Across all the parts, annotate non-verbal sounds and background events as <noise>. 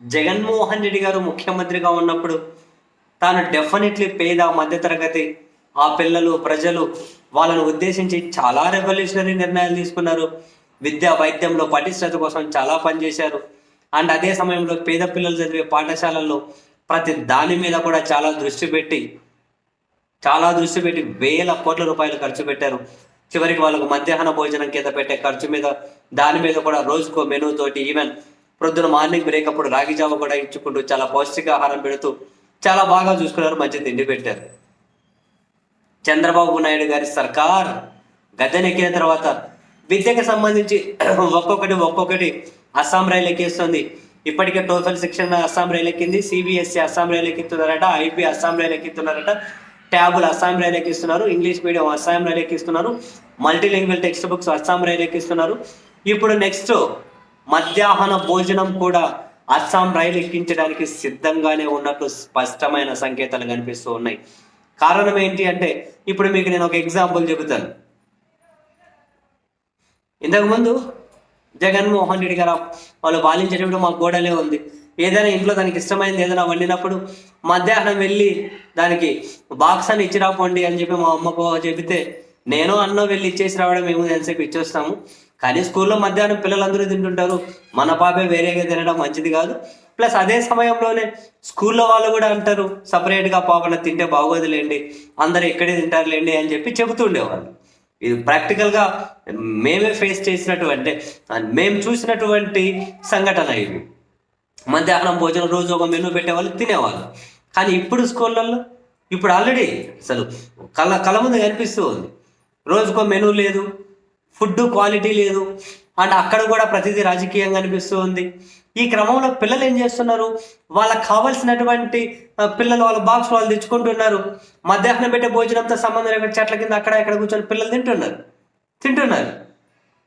జగన్మోహన్ రెడ్డి గారు ముఖ్యమంత్రిగా ఉన్నప్పుడు తాను డెఫినెట్లీ పేద మధ్యతరగతి ఆ పిల్లలు ప్రజలు వాళ్ళను ఉద్దేశించి చాలా రెవల్యూషనరీ నిర్ణయాలు తీసుకున్నారు. విద్యా వైద్యంలో పటిష్టత కోసం చాలా పనిచేశారు. అండ్ అదే సమయంలో పేద పిల్లలు చదివే పాఠశాలల్లో ప్రతి దాని మీద కూడా చాలా దృష్టి పెట్టి చాలా దృష్టి పెట్టి వేల కోట్ల రూపాయలు ఖర్చు పెట్టారు. చివరికి వాళ్ళకు మధ్యాహ్న భోజనం కింద పెట్టే ఖర్చు మీద దాని మీద కూడా రోజుకో మెనూతోటి ఈవెన్ ప్రొద్దున మార్నింగ్ బ్రేక్ అప్పుడు రాగి జావ కూడా ఇచ్చుకుంటూ చాలా పౌష్టికాహారం పెడుతూ చాలా బాగా చూసుకున్నారు మంచి తిండి పెట్టారు. చంద్రబాబు నాయుడు గారి సర్కార్ గద్దెనెక్కిన తర్వాత విద్యకు సంబంధించి <clears throat> ఒక్కొక్కటి ఒక్కొక్కటి అస్సాం రైలు ఎక్కిస్తుంది. ఇప్పటికే టోఫెల్ శిక్షణ అస్సాం రైలు ఎక్కింది. సిబిఎస్ఈ అస్సాం రైలు ఎక్కిస్తున్నారట ఐపీ అస్సాం రైలు ఎక్కిస్తున్నారట ట్యాబులు అస్సాం రైలు ఎక్కిస్తున్నారు ఇంగ్లీష్ మీడియం అస్సాం రైలు ఎక్కిస్తున్నారు మల్టీలింగ్వల్ టెక్స్ట్ బుక్స్ అస్సాం రైలు ఎక్కిస్తున్నారు. ఇప్పుడు నెక్స్ట్ మధ్యాహ్న భోజనం కూడా అస్సాం రైలు ఎక్కించడానికి సిద్ధంగానే ఉన్నట్లు స్పష్టమైన సంకేతాలు కనిపిస్తూ ఉన్నాయి. కారణం ఏంటి అంటే ఇప్పుడు మీకు నేను ఒక ఎగ్జాంపుల్ చెబుతాను. ఇంతకుముందు జగన్మోహన్ రెడ్డి గారు వాళ్ళు పాలించేటప్పుడు మాకు గోడలే ఉంది. ఏదైనా ఇంట్లో దానికి ఇష్టమైనది ఏదైనా వండినప్పుడు మధ్యాహ్నం వెళ్ళి దానికి బాక్స్ అని ఇచ్చి రాపోండి అని చెప్పి మా అమ్మకు చెబితే నేను అన్న వెళ్ళి ఇచ్చేసి రావడం మేము ఎంతసేపు ఇచ్చేస్తాము. కానీ స్కూల్లో మధ్యాహ్నం పిల్లలందరూ తింటుంటారు. మన పాపే వేరేగా తినడం మంచిది కాదు. ప్లస్ అదే సమయంలోనే స్కూల్లో వాళ్ళు కూడా అంటారు సపరేట్గా పాపన తింటే బాగోదులేండి అందరు ఇక్కడే తింటారులేండి అని చెప్పి చెబుతుండేవాళ్ళు ఇది ప్రాక్టికల్గా మేమే ఫేస్ చేసినటువంటి మేము చూసినటువంటి సంఘటన ఇవి మధ్యాహ్నం భోజనం రోజు ఒక మెనూ పెట్టేవాళ్ళు తినేవాళ్ళు. కానీ ఇప్పుడు స్కూళ్ళల్లో ఇప్పుడు ఆల్రెడీ అసలు కళ కళ ముందు కనిపిస్తూ ఉంది. రోజుకో మెనూ లేదు ఫుడ్ క్వాలిటీ లేదు. అండ్ అక్కడ కూడా ప్రతిదీ రాజకీయంగా అనిపిస్తూ ఉంది ఈ క్రమంలో పిల్లలు ఏం చేస్తున్నారు? వాళ్ళకి కావాల్సినటువంటి పిల్లలు వాళ్ళ బాక్స్ వాళ్ళు తెచ్చుకుంటున్నారు. మధ్యాహ్నం పెట్టే భోజనంతో సంబంధం లేకుండా చెట్ల కింద అక్కడ ఇక్కడ కూర్చొని పిల్లలు తింటున్నారు. తింటున్నారు.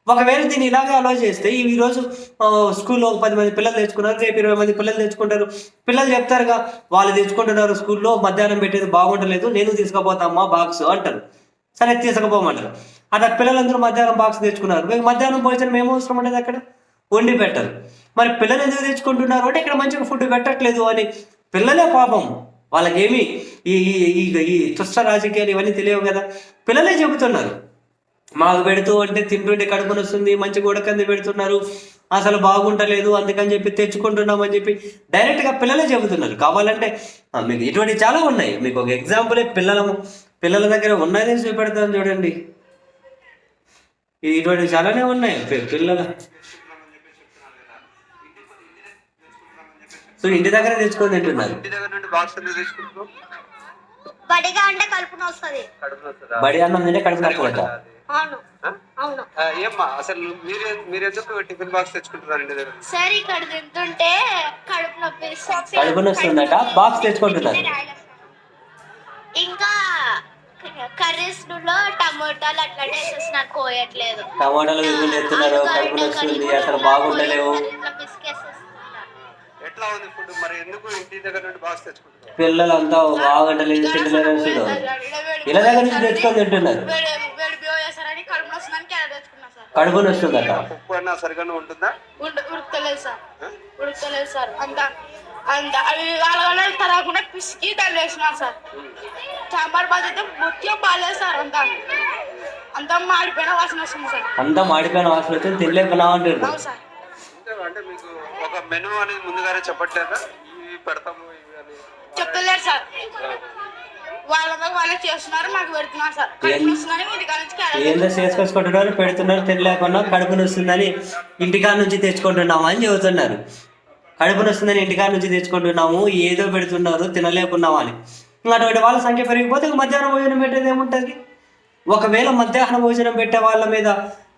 ఒకవేళ దీన్ని ఇలాగే అలో చేస్తే ఈ రోజు స్కూల్లో ఒక పది మంది పిల్లలు తెచ్చుకున్నారు. రేపు ఇరవై మంది పిల్లలు తెచ్చుకుంటారు. పిల్లలు చెప్తారుగా వాళ్ళు తెచ్చుకుంటున్నారు స్కూల్లో మధ్యాహ్నం పెట్టేది బాగుండలేదు నేను తీసుకుపోతామా బాక్స్ అంటారు. సరే తీసుకుపోమంటారు. అట్లా పిల్లలందరూ మధ్యాహ్నం బాక్స్ తెచ్చుకున్నారు. మీకు మధ్యాహ్నం భోజనం ఏమవసరం అవసరం ఉండేది అక్కడ? వండి పెట్టరు. మరి పిల్లలు ఎందుకు తెచ్చుకుంటున్నారు? అంటే ఇక్కడ మంచిగా ఫుడ్ పెట్టట్లేదు అని పిల్లలే పాపం. వాళ్ళకేమి ఈ ఈ- ఈ తుష్ట రాజకీయాలు ఇవన్నీ తెలియవు కదా. పిల్లలే చెబుతున్నారు. మాకు పెడుతూ అంటే తింటుంటే కడుపు వస్తుంది మంచి ఉడకంది పెడుతున్నారు. అసలు బాగుంటలేదు అందుకని చెప్పి తెచ్చుకుంటున్నాం అని చెప్పి డైరెక్ట్గా పిల్లలే చెబుతున్నారు. కావాలంటే మీకు ఇటువంటి చాలా ఉన్నాయి. మీకు ఒక ఎగ్జాంపులే పిల్లలము. పిల్లల దగ్గర ఉన్నదే చూపెడతాను చూడండి. ఇటువంటి చాలానే ఉన్నాయి. పిల్లల సో ఇంటి దగ్గర తెచ్చుకొని తింటున్నారు. ఇంటి దగ్గర నుండి బాక్స్ ఎందుకు తీసుకుంటున్నావు? బడిగా అంటే కలుపున వస్తుంది కడుపున వస్తుందా? బడి అన్నం తింటే కడుపు ఆ, ఏమ్మా అసలు మీరు మీరు ఎందుకు టిఫిన్ బాక్స్ తెచ్చుకుంటున్నారు ఇంటి దగ్గర? సరే ఇక్కడ తింటుంటే కడుపు నొప్పి. వస్తుంది. కడుపు నొస్తుందట. బాక్స్ తెచ్చుకుంటున్నారు కర్రీస్లో టమోటాలు అట్లనే వేసేస్తున్నారు కోయట్లేదు టమాటాలు విరుగులు ఎత్తున్నారు? కడుపు నొస్తుంది అసలు ఇట్లా పిసికేసేస్తున్నారు. ఎట్లా ఉంది ఫుడ్? మరి ఎందుకు ఇంటి దగ్గర నుండి బాక్స్ తెచ్చుకుంటున్నారు? పిల్లలంతా బాగుంటలేదు. తింటలేదు అంటున్నారు ఇళ్ళ దగ్గర నుంచి తెచ్చుకొని తింటున్నారు. వేడి వేడి బియ్యం వస్తుందని క్యారెట్ తెచ్చుకున్నా సార్. ఉప్పు అన్నా సరిగానే ఉంటుందా? ఉండ- ఉడకలేదు సార్. ఉడకలేదు సార్. అంత అంత అవి వాళ్ళ తరగకుండా పిసికి వేసినారు సార్. సాంబార్ బాధ అయితే మొత్తం బాగాలేదు సార్ అంత. అంతా మాడిపోయిన వాసన వస్తుంది సార్. అంతా మాడిపోయిన వాసన వచ్చి తినలేకున్నా అంటారు. అవును సార్. అంటే అంటే మీకు ఒక మెనూ అనేది ముందుగానే చెప్పట్లేదా? ఇవి పెడతాము ఇవి అని. చెప్పలేరు సార్. వాళ్ళే చేస్తున్నారు మాకు పెడుతున్నారు సార్. కడుపు వస్తుందని ఇంటికాడ నుంచి క్యారెట్ ఏందో చేసుకొచ్చుకుంటున్నారు పెడుతున్నారు కడుపు నొస్తుందని ఇంటికాడ నుంచి తెచ్చుకుంటున్నాము అని చెబుతున్నారు. కడుపు నొస్తుందని ఇంటికాడ నుంచి తెచ్చుకుంటున్నాము ఏదో పెడుతున్నారు తినలేకున్నాము అని అటువంటి వాళ్ళ సంఖ్య పెరిగిపోతే మధ్యాహ్నం భోజనం పెట్టేది ఏముంటుంది? ఒకవేళ మధ్యాహ్న భోజనం పెట్టే వాళ్ళ మీద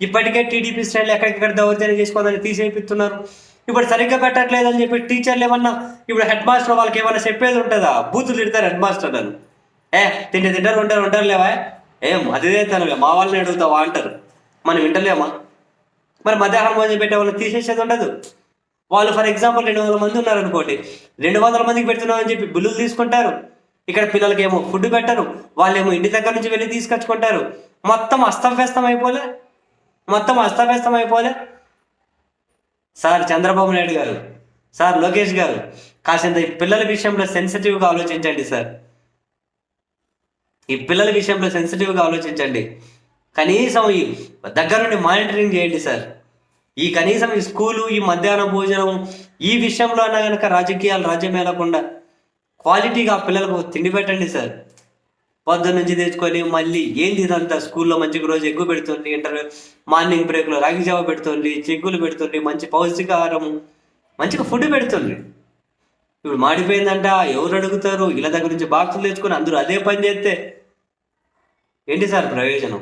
ఇప్పటికే టీడీపీ శ్రేణులు ఎక్కడికెక్కడ దౌర్జన్యం చేసుకోవాలని తీసేపిస్తున్నారు. ఇప్పుడు సరిగ్గా పెట్టట్లేదు అని చెప్పి టీచర్లు ఏమన్నా ఇప్పుడు హెడ్ మాస్టర్ వాళ్ళకి ఏమన్నా చెప్పేది ఉంటుందా? బూతులు తిడతారు హెడ్ మాస్టర్ అని ఏ తిండి తింటారు ఉంటారు ఉంటారు లేవా? ఏం అదిదే తనవే మా వాళ్ళని అడుగుతావా అంటారు. మనం వింటలేమా? మరి మధ్యాహ్నం భోజనం పెట్టే వాళ్ళని తీసేసేది ఉండదు. వాళ్ళు ఫర్ ఎగ్జాంపుల్ రెండు వందల మంది ఉన్నారు అనుకోండి రెండు వందల మందికి పెడుతున్నామని చెప్పి బిల్లులు తీసుకుంటారు. ఇక్కడ పిల్లలకి ఏమో ఫుడ్ పెట్టరు వాళ్ళేమో ఇంటి దగ్గర నుంచి వెళ్ళి తీసుకొచ్చుకుంటారు. మొత్తం అస్తవ్యస్తం అయిపోలే? మొత్తం అస్తవ్యస్తం అయిపోలే? సార్ చంద్రబాబు నాయుడు గారు సార్ లోకేష్ గారు కాసింత ఈ పిల్లల విషయంలో సెన్సిటివ్గా ఆలోచించండి సార్. ఈ పిల్లల విషయంలో సెన్సిటివ్గా ఆలోచించండి. కనీసం ఈ దగ్గర నుండి మానిటరింగ్ చేయండి సార్. ఈ కనీసం ఈ స్కూలు ఈ మధ్యాహ్న భోజనం ఈ విషయంలో అన్నా కనుక రాజకీయాలు రాజ్యం ఏలకుండా క్వాలిటీగా పిల్లలకు తిండి పెట్టండి సార్. పొద్దున్న నుంచి తెచ్చుకొని మళ్ళీ ఏంది ఇదంతా? స్కూల్లో మంచిగా రోజు ఎగ్గు పెడుతుంది ఇంటర్ మార్నింగ్ బ్రేక్లో రాగి జావ పెడుతుంది చెగ్గులు పెడుతుంది మంచి పౌష్టికాహారం మంచిగా ఫుడ్ పెడుతుంది. ఇప్పుడు మాడిపోయిందంట ఎవరు అడుగుతారు? ఇలా దగ్గర నుంచి బాక్సులు తెచ్చుకొని అందరూ అదే పని చేస్తే ఏంటి సార్ ప్రయోజనం?